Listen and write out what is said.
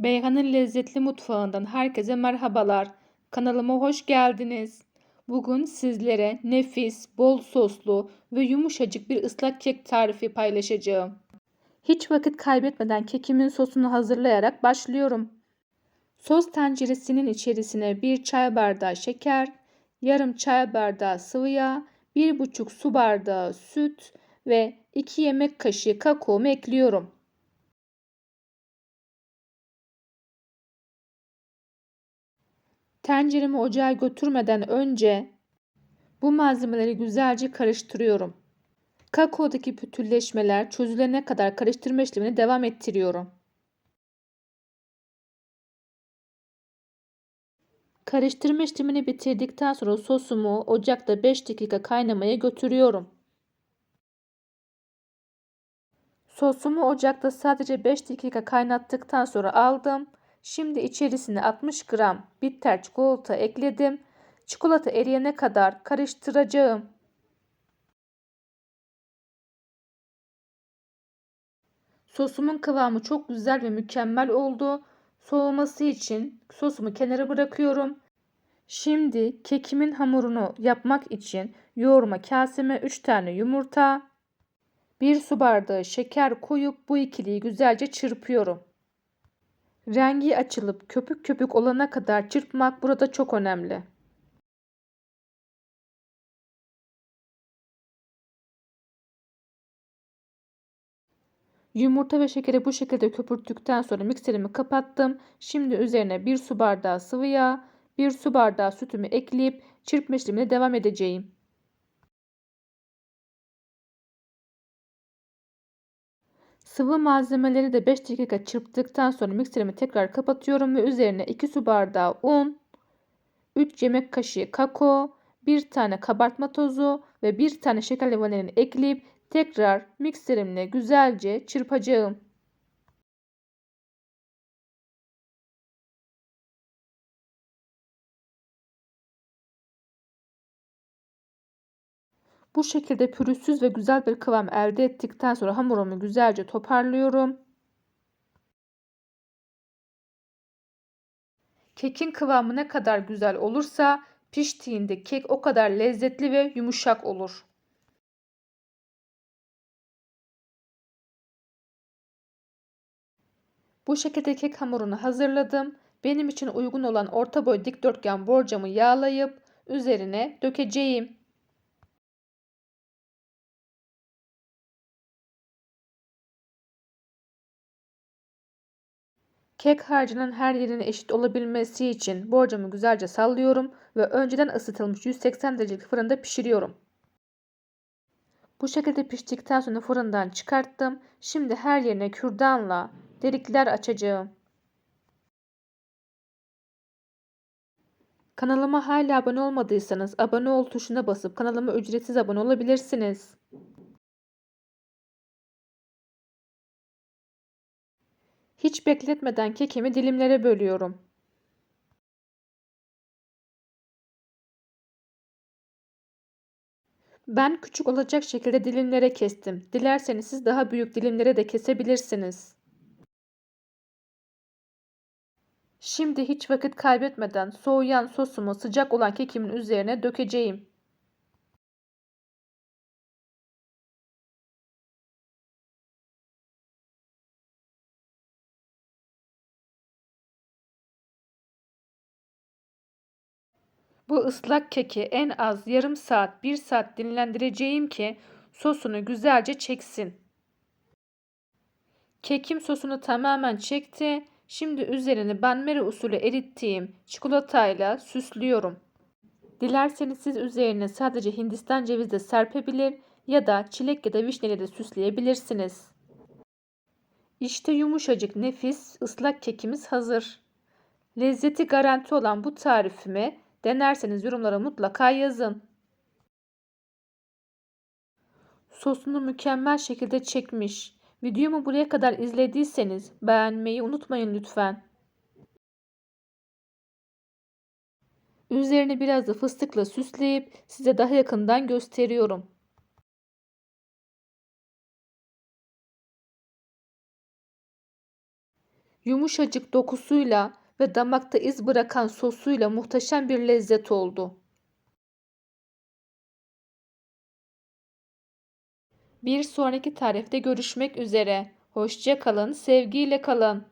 Beyhan'ın lezzetli mutfağından herkese merhabalar. Kanalıma hoş geldiniz. Bugün sizlere nefis, bol soslu ve yumuşacık bir ıslak kek tarifi paylaşacağım. Hiç vakit kaybetmeden kekimin sosunu hazırlayarak başlıyorum. Sos tenceresinin içerisine bir çay bardağı şeker, yarım çay bardağı sıvı yağ, bir buçuk su bardağı süt ve 2 yemek kaşığı kakaomu ekliyorum. Tenceremi ocağa götürmeden önce bu malzemeleri güzelce karıştırıyorum. Kakaodaki pütürleşmeler çözülene kadar karıştırma işlemini devam ettiriyorum. Karıştırma işlemini bitirdikten sonra sosumu ocakta 5 dakika kaynamaya götürüyorum. Sosumu ocakta sadece 5 dakika kaynattıktan sonra aldım. Şimdi içerisine 60 gram bitter çikolata ekledim. Çikolata eriyene kadar karıştıracağım. Sosumun kıvamı çok güzel ve mükemmel oldu. Soğuması için sosumu kenara bırakıyorum. Şimdi kekimin hamurunu yapmak için yoğurma kaseme 3 tane yumurta, 1 su bardağı şeker koyup bu ikiliyi güzelce çırpıyorum. Rengi açılıp köpük köpük olana kadar çırpmak burada çok önemli. Yumurta ve şekeri bu şekilde köpürttükten sonra mikserimi kapattım. Şimdi üzerine 1 su bardağı sıvı yağ, 1 su bardağı sütümü ekleyip çırpma işlemine devam edeceğim. Sıvı malzemeleri de 5 dakika çırptıktan sonra mikserimi tekrar kapatıyorum ve üzerine 2 su bardağı un, 3 yemek kaşığı kakao, 1 tane kabartma tozu ve 1 tane şekerli vanilini ekleyip tekrar mikserimle güzelce çırpacağım. Bu şekilde pürüzsüz ve güzel bir kıvam elde ettikten sonra hamurumu güzelce toparlıyorum. Kekin kıvamı ne kadar güzel olursa piştiğinde kek o kadar lezzetli ve yumuşak olur. Bu şekilde kek hamurunu hazırladım. Benim için uygun olan orta boy dikdörtgen borcamı yağlayıp üzerine dökeceğim. Kek harcının her yerine eşit olabilmesi için borcamı güzelce sallıyorum ve önceden ısıtılmış 180 derecelik fırında pişiriyorum. Bu şekilde piştikten sonra fırından çıkarttım. Şimdi her yerine kürdanla delikler açacağım. Kanalıma hala abone olmadıysanız abone ol tuşuna basıp kanalıma ücretsiz abone olabilirsiniz. Hiç bekletmeden kekimi dilimlere bölüyorum. Ben küçük olacak şekilde dilimlere kestim. Dilerseniz siz daha büyük dilimlere de kesebilirsiniz. Şimdi hiç vakit kaybetmeden soğuyan sosumu sıcak olan kekimin üzerine dökeceğim. Bu ıslak keki en az yarım saat 1 saat dinlendireceğim ki sosunu güzelce çeksin. Kekim sosunu tamamen çekti. Şimdi üzerini benmari usulü erittiğim çikolatayla süslüyorum. Dilerseniz siz üzerine sadece hindistan cevizi de serpebilir ya da çilek ya da vişneyle de süsleyebilirsiniz. İşte yumuşacık nefis ıslak kekimiz hazır. Lezzeti garanti olan bu tarifimi Denerseniz yorumlara mutlaka yazın. Sosunu mükemmel şekilde çekmiş. Videomu buraya kadar izlediyseniz beğenmeyi unutmayın lütfen. Üzerini biraz da fıstıkla süsleyip size daha yakından gösteriyorum. Yumuşacık dokusuyla ve damakta iz bırakan sosuyla muhteşem bir lezzet oldu. Bir sonraki tarifte görüşmek üzere. Hoşça kalın, sevgiyle kalın.